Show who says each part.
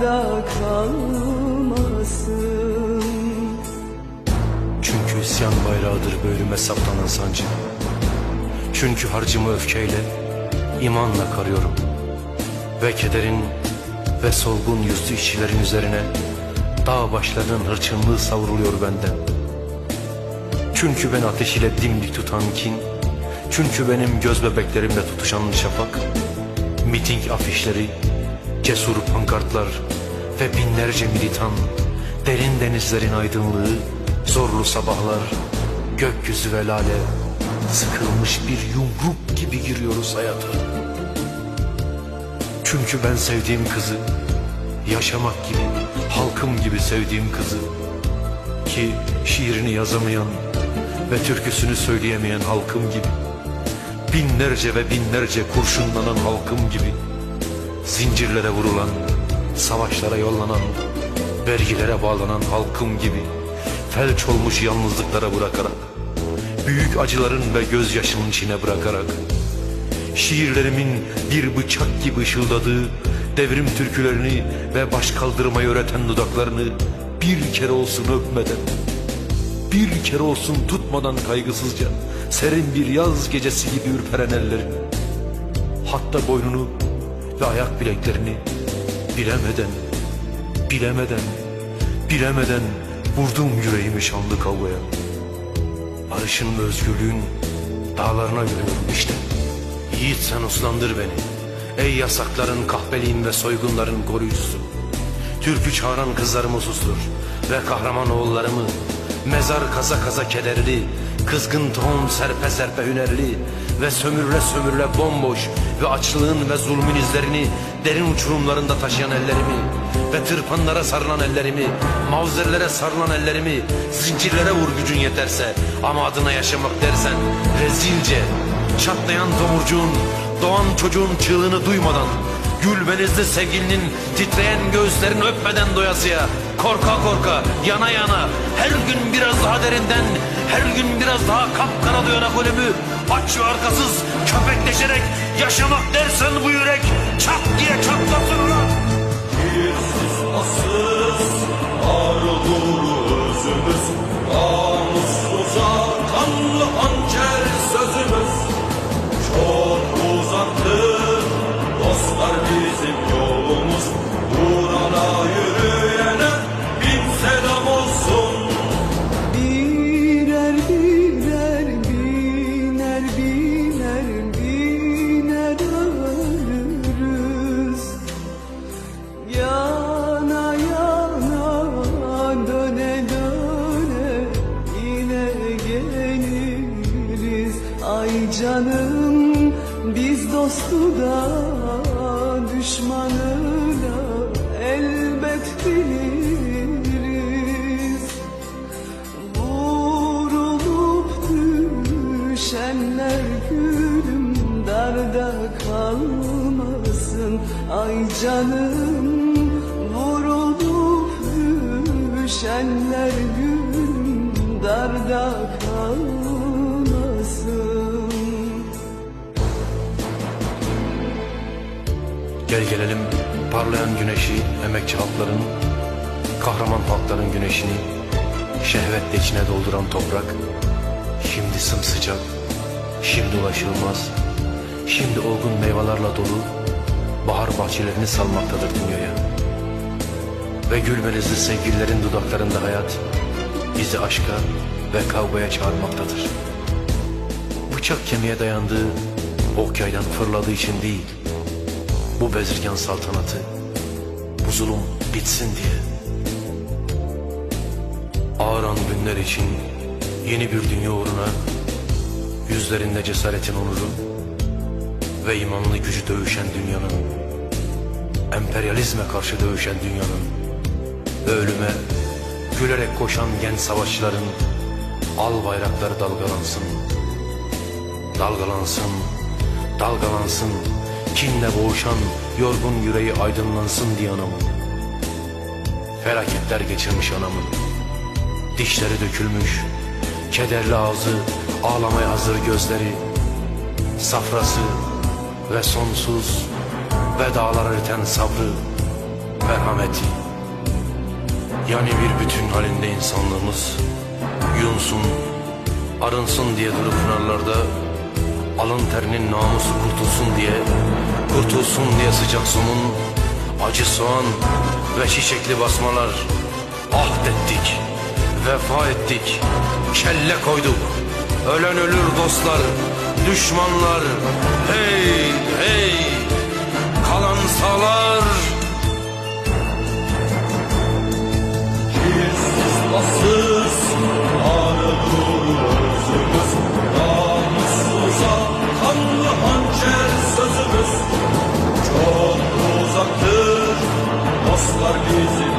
Speaker 1: darda kalmasın
Speaker 2: Çünkü isyan bayrağıdır bölüme saplanan sancı. Çünkü harcımı öfkeyle, imanla karıyorum. Ve kederin ve solgun yüzlü işçilerin üzerine dağ başlarının hırçınlığı savruluyor benden. Çünkü ben ateş ile dimdik tutan kin, çünkü benim göz bebeklerimle tutuşan şafak, miting afişleri, cesur pankartlar ve binlerce militan, derin denizlerin aydınlığı, zorlu sabahlar, gökyüzü ve lale, sıkılmış bir yumruk gibi giriyoruz hayata. Çünkü ben sevdiğim kızı, yaşamak gibi, halkım gibi sevdiğim kızı, ki şiirini yazamayan ve türküsünü söyleyemeyen halkım gibi, binlerce ve binlerce kurşunlanan halkım gibi, zincirlere vurulan, savaşlara yollanan, vergilere bağlanan halkım gibi, felç olmuş yalnızlıklara bırakarak, büyük acıların ve gözyaşımın içine bırakarak, şiirlerimin bir bıçak gibi ışıldadığı devrim türkülerini ve baş kaldırmayı öğreten dudaklarını bir kere olsun öpmeden, bir kere olsun tutmadan kaygısızca serin bir yaz gecesi gibi ürperen ellerini, hatta boynunu ve ayak bileklerini bilemeden, bilemeden, bilemeden vurdum yüreğimi şanlı kavgaya. Barışın ve özgürlüğün dağlarına yürüyorum işte. Yiğit sen uslandır beni. Ey yasakların, kahpeliğin ve soygunların koruyucusu. Türkü çağıran kızlarımı sustur ve kahraman oğullarımı mezar kaza kaza kederli, kızgın tohum serpe serpe hünerli ve sömürle sömürle bomboş ve açlığın ve zulmün izlerini derin uçurumlarında taşıyan ellerimi ve tırpanlara sarılan ellerimi, mavzerlere sarılan ellerimi zincirlere vur gücün yeterse. Ama adına yaşamak dersen rezilce çatlayan tomurcuğun doğan çocuğun çığlığını duymadan Gül benizli sevgilinin titreyen göğüslerini öpmeden doyasıya Korka korka yana yana her gün biraz daha derinden Her gün biraz daha kapkara duyarak ölümü Aç ve arkasız köpekleşerek yaşamak dersen bu yürek Çat diye çatlasın
Speaker 1: düşenler gülüm darda kalmasın.
Speaker 2: Gel gelelim parlayan güneşi emekçi halkların Kahraman halkların güneşini Şehvetle içine dolduran toprak. Şimdi sımsıcak Şimdi ulaşılmaz Şimdi olgun meyvelerle dolu Bahar bahçelerini salmaktadır dünyaya Ve gül belizli sevgililerin dudaklarında hayat Bizi aşka ve kavgaya çağırmaktadır Bıçak kemiğe dayandığı Ok yaydan fırladığı için değil bu bezirgan saltanatı, bu zulüm bitsin diye. Ağıran günler için yeni bir dünya uğruna, yüzlerinde cesaretin onuru ve imanlı gücü dövüşen dünyanın, emperyalizme karşı dövüşen dünyanın ölüme gülerek koşan genç savaşçıların al bayrakları dalgalansın. Dalgalansın, dalgalansın, kinle boğuşan yorgun yüreği aydınlansın diye anamın. Felaketler geçirmiş anamın. Dişleri dökülmüş, kederli ağzı, ağlamaya hazır gözleri, safrası ve sonsuz ve dağlar eriten sabrı, merhameti. Yani bir bütün halinde insanlığımız yunsun, arınsın diye durup pınarlarda alın terinin namusu kurtulsun diye, kurtulsun diye sıcak somun, acı soğan ve çiçekli basmalar ahd ettik, vefa ettik, kelle koyduk. Ölen ölür dostlar, düşmanlar, hey hey, Arsız arzumuz, namussuza kanlı hançer sözümüz. Çok uzaktır dostlar bizi.